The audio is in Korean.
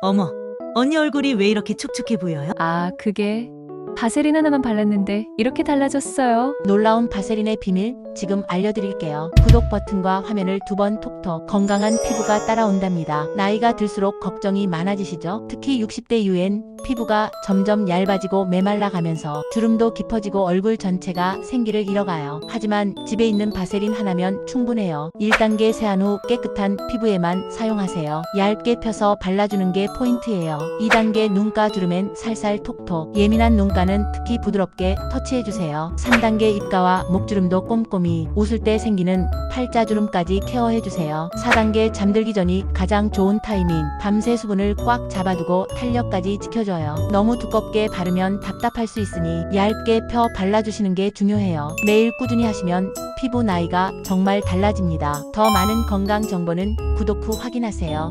어머, 언니 얼굴이 왜 이렇게 촉촉해 보여요? 아, 그게 바세린 하나만 발랐는데 이렇게 달라졌어요. 놀라운 바세린의 비밀 지금 알려드릴게요. 구독 버튼과 화면을 두 번 톡톡 건강한 피부가 따라온답니다. 나이가 들수록 걱정이 많아지시죠? 특히 60대 이후엔 피부가 점점 얇아지고 메말라 가면서 주름도 깊어지고 얼굴 전체가 생기를 잃어가요. 하지만 집에 있는 바세린 하나면 충분해요. 1단계 세안 후 깨끗한 피부에만 사용하세요. 얇게 펴서 발라주는 게 포인트예요. 2단계 눈가 주름엔 살살 톡톡 예민한 눈가는 특히 부드럽게 터치해주세요. 3단계 입가와 목주름도 꼼꼼히 웃을 때 생기는 팔자주름까지 케어해주세요. 4단계 잠들기 전이 가장 좋은 타이밍 밤새 수분을 꽉 잡아두고 탄력까지 지켜 줘요. 너무 두껍게 바르면 답답할 수 있으니 얇게 펴 발라주시는 게 중요해요. 매일 꾸준히 하시면 피부 나이가 정말 달라집니다. 더 많은 건강 정보는 구독 후 확인하세요.